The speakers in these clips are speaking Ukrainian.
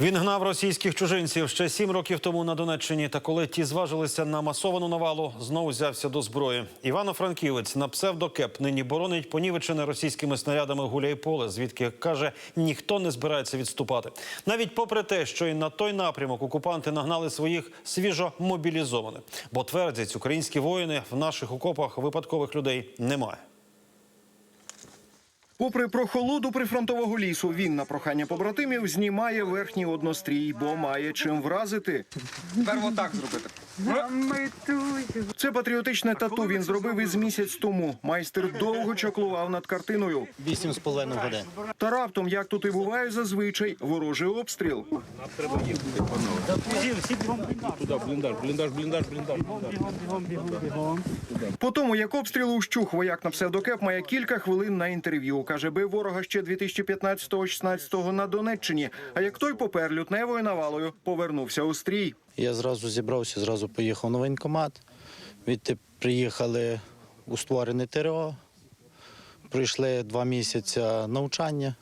Він гнав російських чужинців ще сім років тому на Донеччині. Та коли ті зважилися на масовану навалу, знову взявся до зброї. Івано-Франківець на псевдокеп нині боронить понівечене російськими снарядами гуляйполе, звідки каже, ніхто не збирається відступати. Навіть попри те, що і на той напрямок окупанти нагнали своїх свіжо мобілізованих. Бо твердять, українські воїни в наших окопах випадкових людей немає. Попри прохолоду прифронтового лісу, він на прохання побратимів знімає верхній однострій, бо має чим вразити. Тепер отак зробити. Це патріотичне тату він зробив із місяць тому. Майстер довго чаклував над картиною. Вісім з половиною годин. Та раптом, як тут і буває зазвичай, ворожий обстріл. Бліндаж, бліндаж, бліндаж, бліндаж. По тому, як обстріл ущух, вояк на псевдокеп має кілька хвилин на інтерв'ю. Каже, бив ворога ще 2015-16 на Донеччині. А як той попер лютневою навалою повернувся у стрій. Я зразу зібрався, зразу поїхав на воєнкомат. Відти приїхали у створене ТРО, пройшли два місяці навчання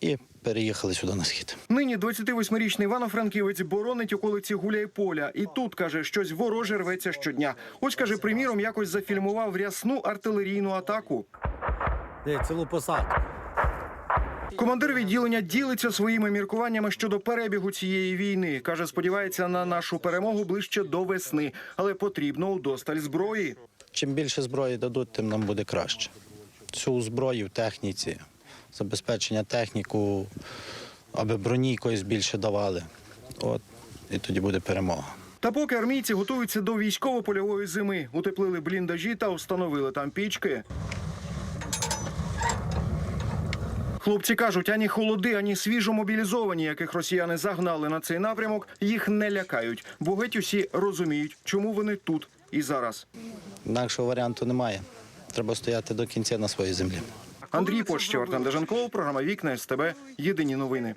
і переїхали сюди на схід. Нині 28-річний Івано-Франківець боронить околиці Гуляйполя. І тут, каже, щось вороже рветься щодня. Ось, каже, приміром, якось зафільмував рясну артилерійну атаку. Де цілу посадку. Командир відділення ділиться своїми міркуваннями щодо перебігу цієї війни. Каже, сподівається на нашу перемогу ближче до весни, але потрібно удосталь зброї. Чим більше зброї дадуть, тим нам буде краще. Всю зброю в техніці, забезпечення техніку, аби броні якоїсь більше давали. От, і тоді буде перемога. Та поки армійці готуються до військово-польової зими, утеплили бліндажі та встановили там пічки. Хлопці кажуть, ані холоди, ані свіжо мобілізовані, яких росіяни загнали на цей напрямок, їх не лякають, бо геть усі розуміють, чому вони тут і зараз. Інакшого варіанту немає. Треба стояти до кінця на своїй землі. Андрій Почтєв, Артем Дежанков, програма Вікна СТБ. Єдині новини.